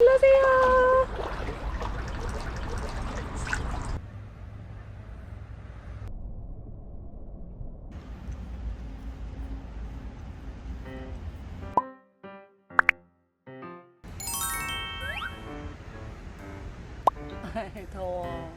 일러세요. 더워.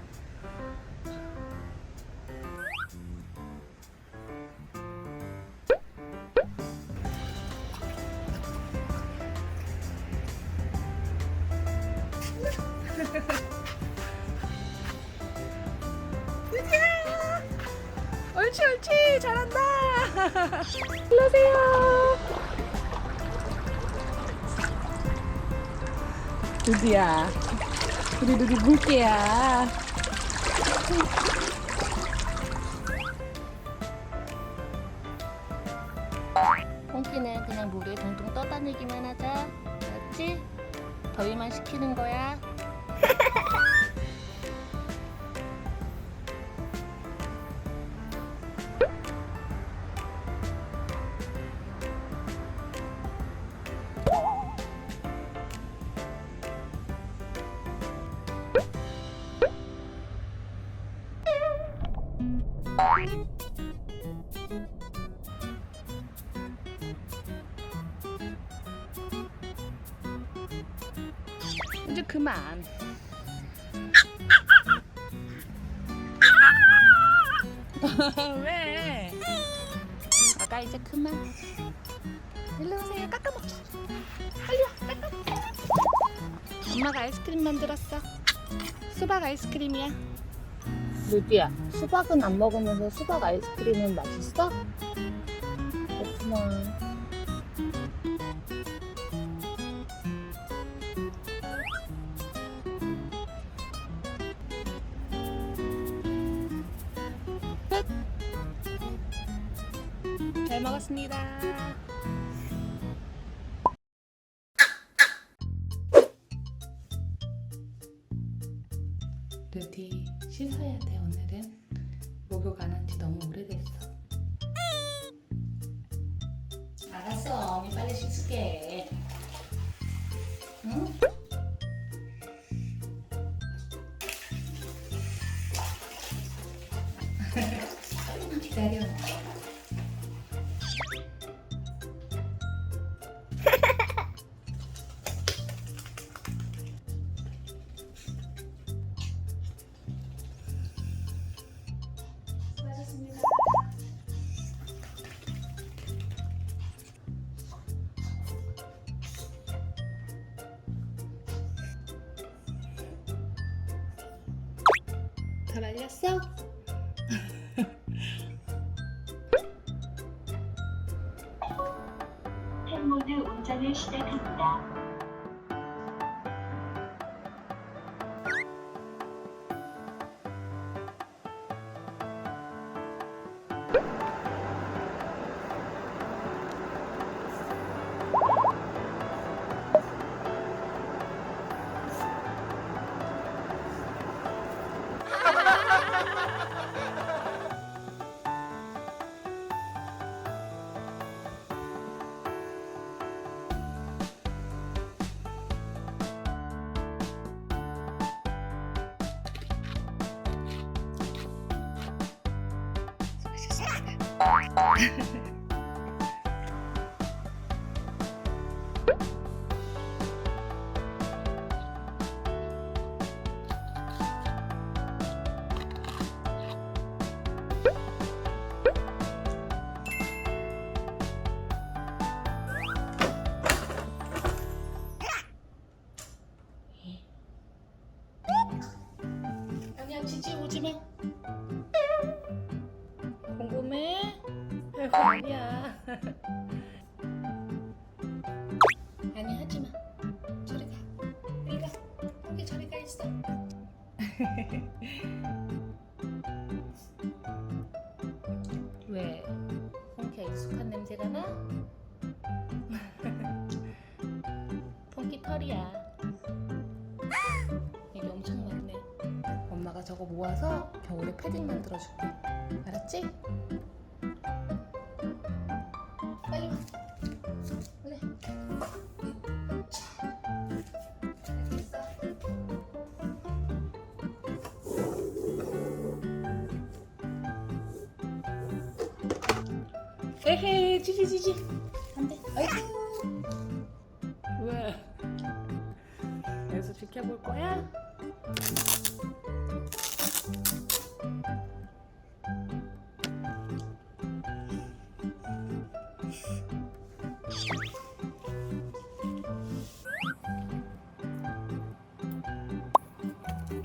옳지 옳지 잘한다. 일러세요. 드디어 우리 누리 물개야. 홍기는 그냥 물에 둥둥 떠다니기만 하자. 알았지? 더위만 식히는 거야. 이제 그만. 왜? 아가 이제 그만. 일로 오세요. 깎아 먹자. 빨리 와. 깎아. 엄마가 아이스크림 만들었어. 수박 아이스크림이야. 루디야, 수박은 안 먹으면서 수박 아이스크림은 맛있어? 그렇구나. 잘 먹었습니다. 루디 씻어야 돼 오늘은 목욕 안 한 지 너무 오래됐어. 알았어, 언니 빨리 씻을게. 응? 기다려. 다 말렸어? 팬모드 운전을 시작합니다. 아니야 지지 오지 마. 궁금해? 아니야. 아니 하지 마. 저리 가. 이리 가. 여기 저리 가 있어. 저거 모아서 겨울에 패딩 만들어줄게. 알았지? 빨리 와. 그래. 에헤, 지지지지. 안 돼. 아이고. 왜? 여기서 지켜볼 거야?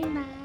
발레리나